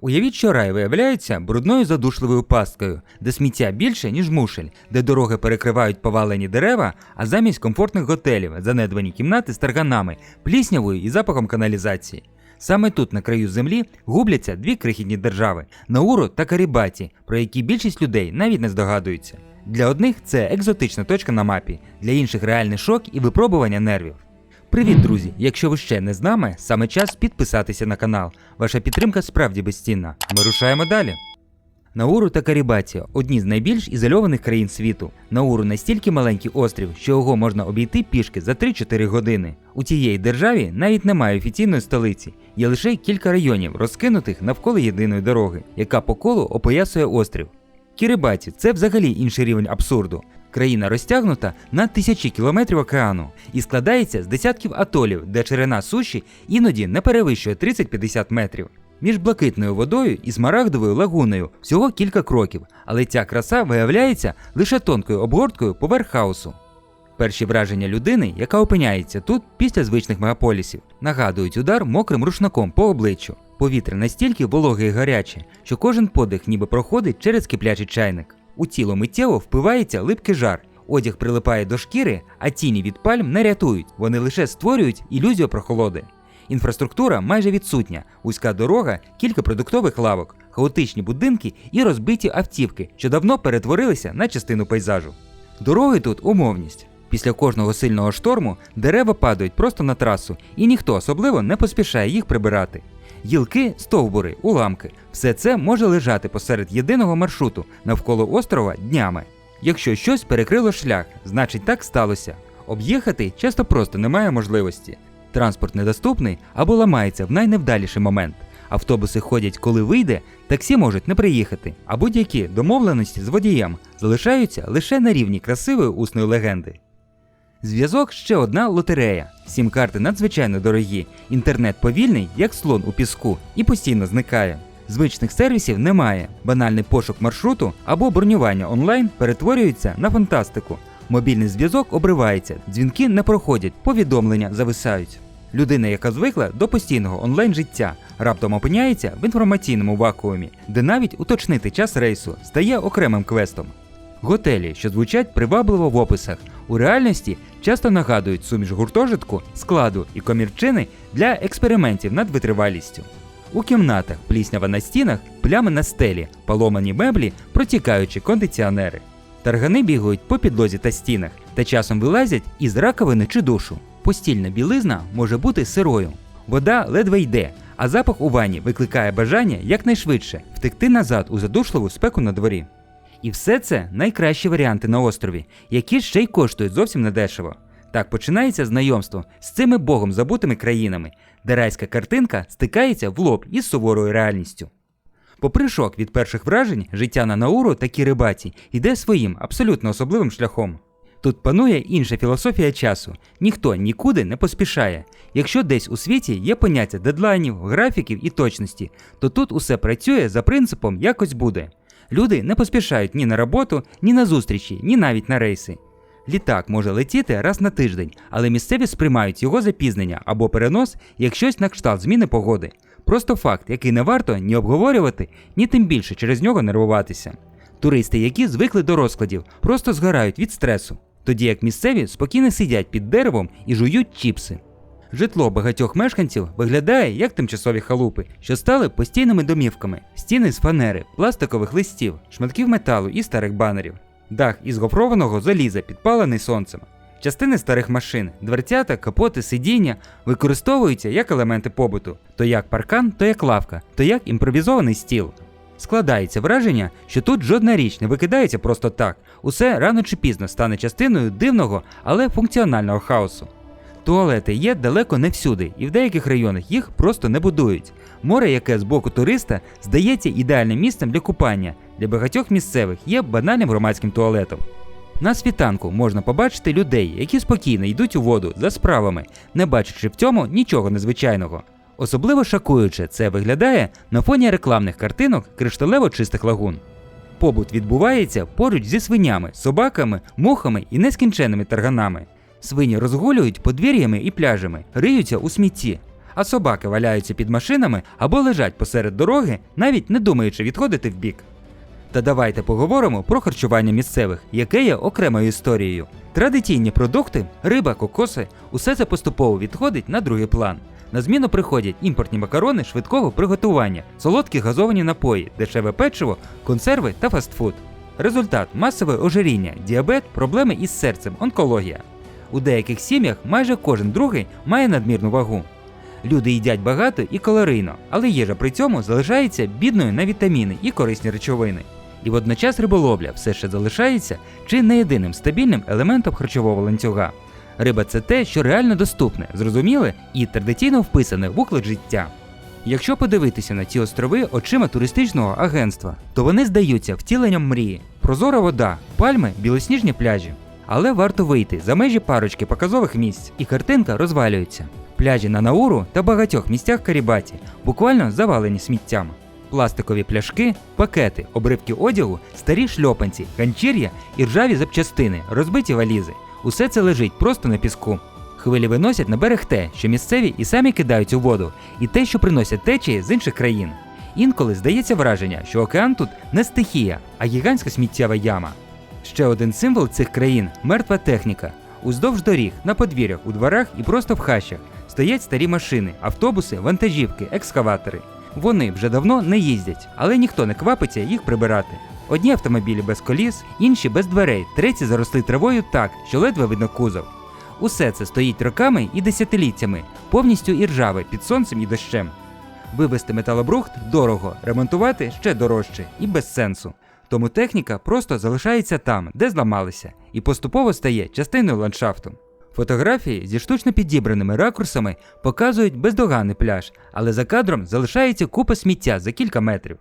Уявіть, що рай виявляється брудною задушливою пасткою, де сміття більше, ніж мушель, де дороги перекривають повалені дерева, а замість комфортних готелів занедбані кімнати з тарганами, пліснявою і запахом каналізації. Саме тут, на краю землі, губляться дві крихітні держави Науру та Карібаті, про які більшість людей навіть не здогадуються. Для одних це екзотична точка на мапі, для інших реальний шок і випробування нервів. Привіт, друзі! Якщо ви ще не з нами, саме час підписатися на канал. Ваша підтримка справді безцінна. Ми рушаємо далі. Науру та Карібаті одні з найбільш ізольованих країн світу. Науру настільки маленький острів, що його можна обійти пішки за 3-4 години. У тієї державі навіть немає офіційної столиці, є лише кілька районів, розкинутих навколо єдиної дороги, яка по колу опоясує острів. Кірибаті це взагалі інший рівень абсурду. Країна розтягнута на тисячі кілометрів океану і складається з десятків атолів, де ширина суші іноді не перевищує 30-50 метрів. Між блакитною водою і смарагдовою лагуною всього кілька кроків, але ця краса виявляється лише тонкою обгорткою поверх хаосу. Перші враження людини, яка опиняється тут після звичних мегаполісів, нагадують удар мокрим рушником по обличчю. Повітря настільки вологе і гаряче, що кожен подих ніби проходить через киплячий чайник. У тіло миттєво впивається липкий жар, одяг прилипає до шкіри, а тіні від пальм не рятують, вони лише створюють ілюзію прохолоди. Інфраструктура майже відсутня, вузька дорога, кілька продуктових лавок, хаотичні будинки і розбиті автівки, що давно перетворилися на частину пейзажу. Дороги тут умовність. Після кожного сильного шторму дерева падають просто на трасу, і ніхто особливо не поспішає їх прибирати. Гілки, стовбури, уламки все це може лежати посеред єдиного маршруту навколо острова днями. Якщо щось перекрило шлях, значить так сталося. Об'їхати часто просто немає можливості. Транспорт недоступний або ламається в найневдаліший момент. Автобуси ходять, коли вийде, таксі можуть не приїхати, а будь-які домовленості з водієм залишаються лише на рівні красивої усної легенди. Зв'язок ще одна лотерея. Сім-карти надзвичайно дорогі, інтернет повільний, як слон у піску, і постійно зникає. Звичних сервісів немає. Банальний пошук маршруту або бронювання онлайн перетворюється на фантастику. Мобільний зв'язок обривається, дзвінки не проходять, повідомлення зависають. Людина, яка звикла до постійного онлайн життя, раптом опиняється в інформаційному вакуумі, де навіть уточнити час рейсу стає окремим квестом. Готелі, що звучать привабливо в описах, у реальності часто нагадують суміш гуртожитку, складу і комірчини для експериментів над витривалістю. У кімнатах пліснява на стінах, плями на стелі, поломані меблі, протікаючі кондиціонери. Таргани бігають по підлозі та стінах та часом вилазять із раковини чи душу. Постільна білизна може бути сирою. Вода ледве йде, а запах у ванні викликає бажання якнайшвидше втекти назад у задушливу спеку на дворі. І все це найкращі варіанти на острові, які ще й коштують зовсім недешево. Так починається знайомство з цими богом забутими країнами, де райська картинка стикається в лоб із суворою реальністю. Попри шок від перших вражень, життя на Науру та Кірибаті йде своїм абсолютно особливим шляхом. Тут панує інша філософія часу. Ніхто нікуди не поспішає. Якщо десь у світі є поняття дедлайнів, графіків і точності, то тут усе працює за принципом якось буде. Люди не поспішають ні на роботу, ні на зустрічі, ні навіть на рейси. Літак може летіти раз на тиждень, але місцеві сприймають його запізнення або перенос як щось на кшталт зміни погоди. Просто факт, який не варто ні обговорювати, ні тим більше через нього нервуватися. Туристи, які звикли до розкладів, просто згорають від стресу, тоді як місцеві спокійно сидять під деревом і жують чіпси. Житло багатьох мешканців виглядає як тимчасові халупи, що стали постійними домівками, стіни з фанери, пластикових листів, шматків металу і старих банерів, дах із гофрованого заліза, підпалений сонцем. Частини старих машин, дверцята, капоти, сидіння використовуються як елементи побуту, то як паркан, то як лавка, то як імпровізований стіл. Складається враження, що тут жодна річ не викидається просто так, усе рано чи пізно стане частиною дивного, але функціонального хаосу. Туалети є далеко не всюди, і в деяких районах їх просто не будують. Море, яке з боку туриста здається ідеальним місцем для купання, для багатьох місцевих є банальним громадським туалетом. На світанку можна побачити людей, які спокійно йдуть у воду за справами, не бачачи в цьому нічого незвичайного. Особливо шокуюче це виглядає на фоні рекламних картинок кришталево чистих лагун. Побут відбувається поруч зі свинями, собаками, мухами і нескінченними тарганами. Свині розгулюють подвір'ями і пляжами, риються у смітті. а собаки валяються під машинами або лежать посеред дороги, навіть не думаючи відходити вбік. Та давайте поговоримо про харчування місцевих, яке є окремою історією. Традиційні продукти, риба, кокоси усе це поступово відходить на другий план. На зміну приходять імпортні макарони швидкого приготування, солодкі газовані напої, дешеве печиво, консерви та фастфуд. Результат масове ожиріння, діабет, проблеми із серцем, онкологія. У деяких сім'ях майже кожен другий має надмірну вагу. Люди їдять багато і калорійно, але їжа при цьому залишається бідною на вітаміни і корисні речовини. І водночас риболовля все ще залишається чи не єдиним стабільним елементом харчового ланцюга. Риба це те, що реально доступне, зрозуміле і традиційно вписане в уклад життя. Якщо подивитися на ці острови очима туристичного агентства, то вони здаються втіленням мрії: прозора вода, пальми, білосніжні пляжі. Але варто вийти за межі парочки показових місць, і картинка розвалюється. Пляжі на Науру та багатьох місцях Карібаті буквально завалені сміттям. Пластикові пляшки, пакети, обривки одягу, старі шльопанці, ганчір'я і ржаві запчастини, розбиті валізи. Усе це лежить просто на піску. Хвилі виносять на берег те, що місцеві і самі кидають у воду, і те, що приносять течії з інших країн. Інколи здається враження, що океан тут не стихія, а гігантська сміттєва яма. Ще один символ цих країн мертва техніка. Уздовж доріг, на подвір'ях, у дворах і просто в хащах стоять старі машини, автобуси, вантажівки, екскаватори. Вони вже давно не їздять, але ніхто не квапиться їх прибирати. Одні автомобілі без коліс, інші без дверей, треті заросли травою так, що ледве видно кузов. Усе це стоїть роками і десятиліттями, повністю і ржаве під сонцем і дощем. Вивезти металобрухт дорого, ремонтувати ще дорожче і без сенсу. Тому техніка просто залишається там, де зламалися, і поступово стає частиною ландшафту. Фотографії зі штучно підібраними ракурсами показують бездоганний пляж, але за кадром залишається купа сміття за кілька метрів.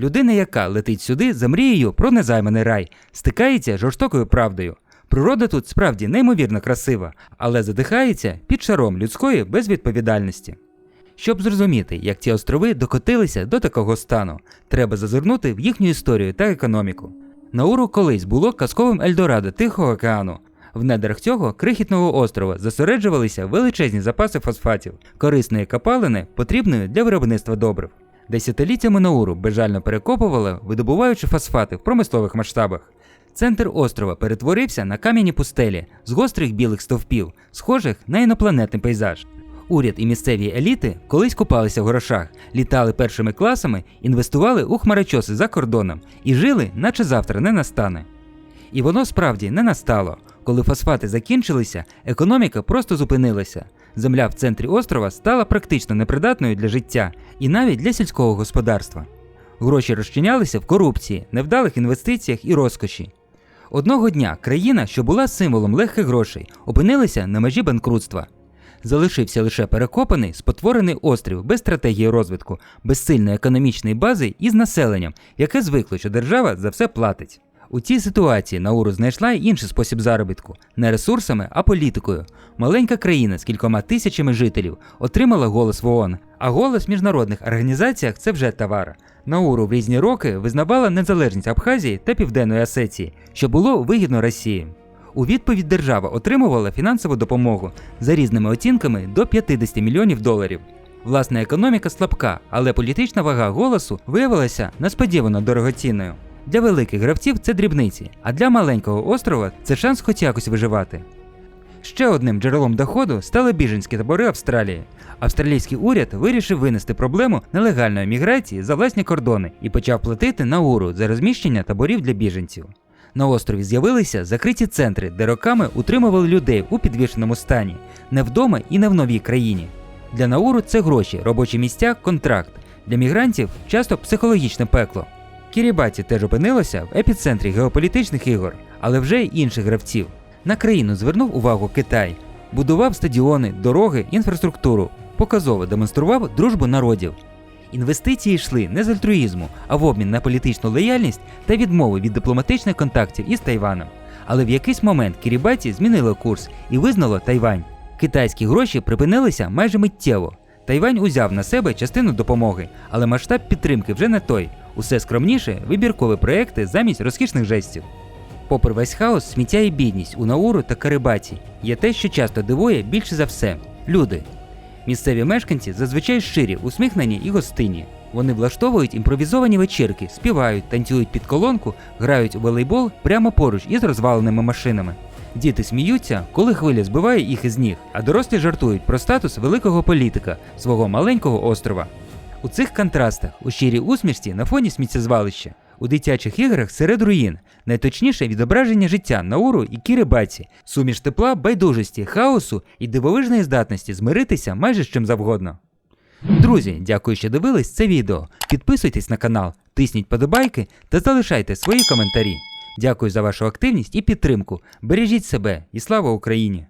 Людина, яка летить сюди за мрією про незайманий рай, стикається жорстокою правдою. Природа тут справді неймовірно красива, але задихається під шаром людської безвідповідальності. Щоб зрозуміти, як ці острови докотилися до такого стану, треба зазирнути в їхню історію та економіку. Науру колись було казковим Ельдорадо Тихого океану. В недрах цього крихітного острова зосереджувалися величезні запаси фосфатів, корисної капалини, потрібної для виробництва добрив. Десятиліттями Науру безжально перекопували, видобуваючи фосфати в промислових масштабах. Центр острова перетворився на кам'яні пустелі з гострих білих стовпів, схожих на інопланетний пейзаж. Уряд і місцеві еліти колись купалися в грошах, літали першими класами, інвестували у хмарочоси за кордоном і жили, наче завтра не настане. І воно справді не настало. Коли фосфати закінчилися, економіка просто зупинилася. Земля в центрі острова стала практично непридатною для життя і навіть для сільського господарства. Гроші розчинялися в корупції, невдалих інвестиціях і розкоші. Одного дня країна, що була символом легких грошей, опинилася на межі банкрутства. Залишився лише перекопаний, спотворений острів без стратегії розвитку, без сильної економічної бази і з населенням, яке звикло, що держава за все платить. У цій ситуації Науру знайшла й інший спосіб заробітку не ресурсами, а політикою. Маленька країна з кількома тисячами жителів отримала голос в ООН, а голос в міжнародних організаціях це вже товар. Науру в різні роки визнавала незалежність Абхазії та Південної Осетії, що було вигідно Росії. У відповідь держава отримувала фінансову допомогу за різними оцінками до 50 мільйонів доларів. Власна економіка слабка, але політична вага голосу виявилася несподівано дорогоцінною. Для великих гравців це дрібниці, а для маленького острова це шанс хоч якось виживати. Ще одним джерелом доходу стали біженські табори Австралії. Австралійський уряд вирішив винести проблему нелегальної міграції за власні кордони і почав платити науру за розміщення таборів для біженців. На острові з'явилися закриті центри, де роками утримували людей у підвішеному стані, не вдома і не в новій країні. Для Науру це гроші, робочі місця, контракт. Для мігрантів часто психологічне пекло. Кірібаті теж опинилося в епіцентрі геополітичних ігор, але вже й інших гравців. На країну звернув увагу Китай, будував стадіони, дороги, інфраструктуру, показово демонстрував дружбу народів. Інвестиції йшли не з альтруїзму, а в обмін на політичну лояльність та відмови від дипломатичних контактів із Тайваном. Але в якийсь момент Кірібаті змінило курс і визнало Тайвань. Китайські гроші припинилися майже миттєво. Тайвань узяв на себе частину допомоги, але масштаб підтримки вже не той. Усе скромніше вибіркові проекти замість розкішних жестів. Попри весь хаос, сміття і бідність у Науру та Карибаті є те, що часто дивує більше за все люди. Місцеві мешканці зазвичай щирі, усміхнені і гостинні. Вони влаштовують імпровізовані вечірки, співають, танцюють під колонку, грають у волейбол прямо поруч із розваленими машинами. Діти сміються, коли хвиля збиває їх із ніг, а дорослі жартують про статус великого політика свого маленького острова. У цих контрастах, у щирій усмішці на фоні сміттєзвалища, у дитячих іграх серед руїн, найточніше відображення життя Науру і Кірибаці, суміш тепла, байдужості, хаосу і дивовижної здатності змиритися майже з чим завгодно. Друзі, дякую, що дивились це відео. Підписуйтесь на канал, тисніть подобайки та залишайте свої коментарі. Дякую за вашу активність і підтримку. Бережіть себе і слава Україні!